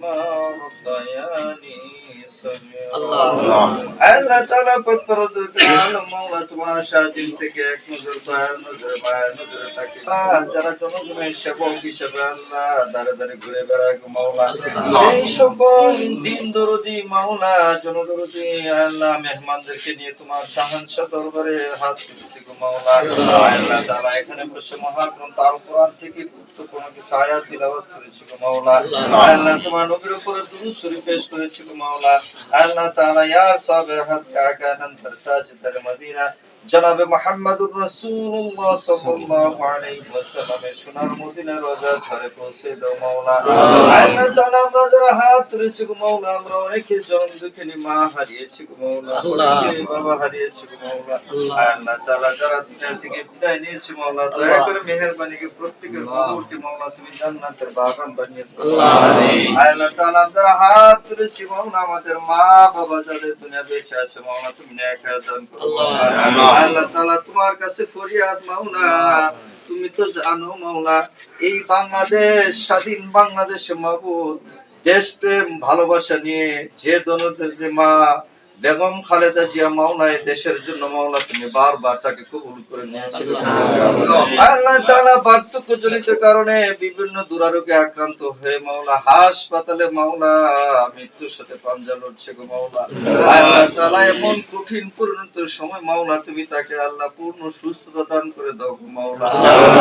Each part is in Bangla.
Mom. আল্লাহ আল্লাহ তাআলা পত্র দুর্গাল মাওলা তোমার সাজিম থেকে এক নজর দয়ার নজরে মায়ের নজরে তাকে যারা জনগণের সেবক হিসেবে আল্লাহ দাঁড়ে দাঁড়ে ঘুরে বেড়ায় মাওলা সেই সকল দিন দরদি মাওলা জনদরদি আল্লাহ মেহমানদেরকে নিয়ে তোমার শাহানশাহ দরবারে হাত তুলেছি গো মাওলা আল্লাহ তাআলা এখানে বসে মহাগ্রন্থ আল কোরআন থেকে গুরুত্বপূর্ণ কিছু আয়াত তিলাওয়াত করেছি গো মাওলা আল্লাহ তোমার নবীর উপরে দুরূদ শরীফ পেশ করেছি গো মাওলা। আল্লাহ তাআলা, ইয়া সাবির হাত কাকান তাজ তার মদিনা। জনাব মুহাম্মদুর রাসূলুল্লাহ সাল্লাল্লাহু আলাইহি ওয়াসাল্লামের সোনার মদিনা রোজা ঘরে পৌঁছে দাও মাওলা। আল্লাহ। তাআলা আমরা যারা হাত তুলেছি গো মাওলা আমরা অনেকে জন দুঃখিনী মা হারিয়েছি গো মাওলা বাবা হারিয়েছি গো মাওলা। আল্লাহ। তাআলা যারা দুনিয়া থেকে বিদায় নিয়েছি মাওলা দয়া করে মেহেরবানি করে প্রত্যেকের কবরকে মাওলা তুমি জান্নাতের বাগান বানিয়ে দাও। আমিন। আল্লাহ তাআলা আমরা হাত মাওলা আমাদের মা বাবা যাদের দুনিয়া বেঁচে আছে মাওলা তুমি দান করো আল্লাহ। তাআলা তোমার কাছে ফরিয়াদ মাওলা তুমি তো জানো মাওলা এই বাংলাদেশ স্বাধীন বাংলাদেশে মাবুদ দেশপ্রেম ভালোবাসা নিয়ে যে দনদের যে মা বেগম খালেদা জিয়া এই দেশের জন্য মাওলা তুমি বারবার তাকে কবুল করে নিয়েছিল আল্লাহ তাআলা বার্ধক্যজনিত কারণে বিভিন্ন দুরারোগে আক্রান্ত হয়ে মাওলা হাসপাতালে মাওলা মৃত্যুর সাথে পাঞ্জা লড়ছে গো মাওলা আল্লাহ এমন কঠিন পরিণতির সময় মাওলা তুমি তাকে আল্লাহ পূর্ণ সুস্থতা দান করে দাও গো মাওলা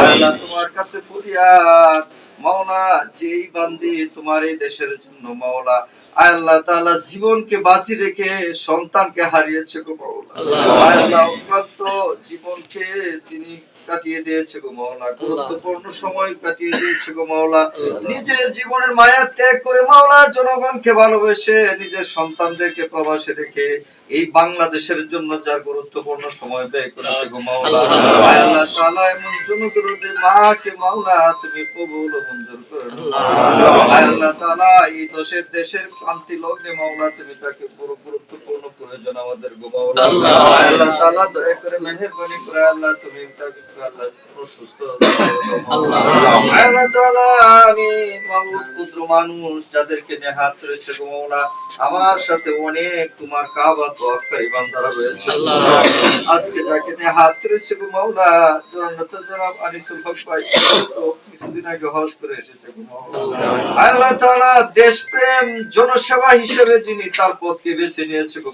আল্লাহ তোমার কাছে ফরিয়াদ। মাওলা যেই বান্দি তোমার এই দেশের জন্য মাওলা আল্লাহ তাআলা জীবনকে বাঁচি রেখে সন্তানকে হারিয়েছে গো মাওলা। আল্লাহ। অক্লান্ত জীবনকে তিনি কাটিয়ে দিয়েছে গো মাওলা গুরুত্বপূর্ণ সময় কাটিয়ে দিয়েছে গো মাওলা। নিজের জীবনের মায়া ত্যাগ করে মাওলা জনগণকে ভালোবেসে নিজের সন্তানদেরকে প্রবাসে রেখে এই বাংলাদেশের জন্য যার গুরুত্বপূর্ণ সময় ব্যয় করেছে গো মাওলা। আল্লাহ তাআলা এমন জনদরদে মাকে মাওলা তুমি কবুল মঞ্জুর করে আল্লাহ। তাআলা এই দেশের দেশের শান্তি লগ্নে মাওলা তুমি তাকে পুরো গুরুত্বপূর্ণ প্রয়োজন আমাদের গো আল্লাহ। আল্লাহ দয়া করে মেহেরবানি করে আল্লাহ তুমি আল্লাহ সুস্থ আল্লাহ। আয় আল্লাহ তাআলা আমি ক্ষুদ্র মানুষ যাদেরকে নিয়ে হাত রয়েছে গো আমার সাথে অনেক তোমার কাবা তোয়াক্কাই বান্দারা রয়েছে। আজকে যাকে নিয়ে হাত রয়েছে জনাব আনিসুল হক ভাই কিছুদিন আগে হজ করে এসেছে আল্লাহ। তাআলা দেশপ্রেম জনসেবা হিসেবে যিনি তার পথকে বেছে নিয়েছে গো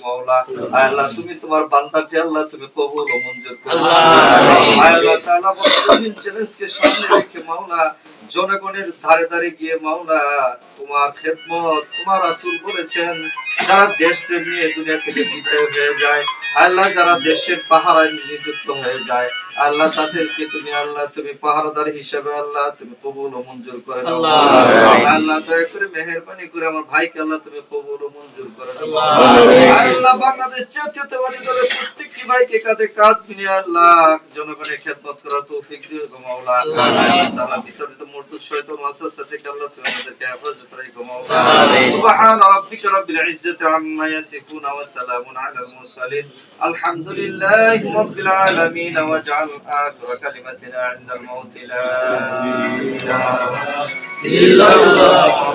আল্লাহ তুমি তোমার বান্দাকে আল্লাহ তুমি কবুল ও মঞ্জুর করো আল্লাহ। আল্লাহ তাআলা বর্তমান চ্যালেঞ্জকে সামনে রেখে মাওলা জনগণের ধারে ধারে গিয়ে মাওলা তোমার খেদমত তোমার আসুল বলেছেন যারা দেশপ্রেম নিয়ে দুনিয়া থেকে বিদায় হয়ে যায় আল্লাহ যারা দেশের পাহারায় নিযুক্ত হয়ে যায় আল্লাহ তাদেরকে তুমি আল্লাহ তুমি পাহারাদার হিসেবে আল্লাহ তুমি কবুল ও মঞ্জুর করে আল্লাহ। আল্লাহ দয়া করে মেহরবানি করে আমার ভাইকে আল্লাহ তুমি কবুল ও মঞ্জুর করে আল্লাহ। বাংলাদেশ জাতীয়তাবাদী দলের ভাইকে কাঁধে কাঁধ মিলিয়ে আল্লাহ জনগণের খেদমত করার তৌফিক দিও গো মাওলা তাআলা বিতরিত মুরতুদ শয়তান ওয়াসওয়াসা থেকে আল্লাহ তুমি আমাদেরকে হেফাজত রাখো মাওলা আমিন। সুবহান রাব্বিকা রাব্বিল ইজ্জাতি আম্মা ইয়াসিফুন ওয়া সালামুন আলাল মুরসালিন আলহামদুলিল্লাহি রাব্বিল আলামিন ওয়া জাআল আখির কালিমাতিনা ইনদাল মাউত লা ইলাহা। ইল্লাল্লাহ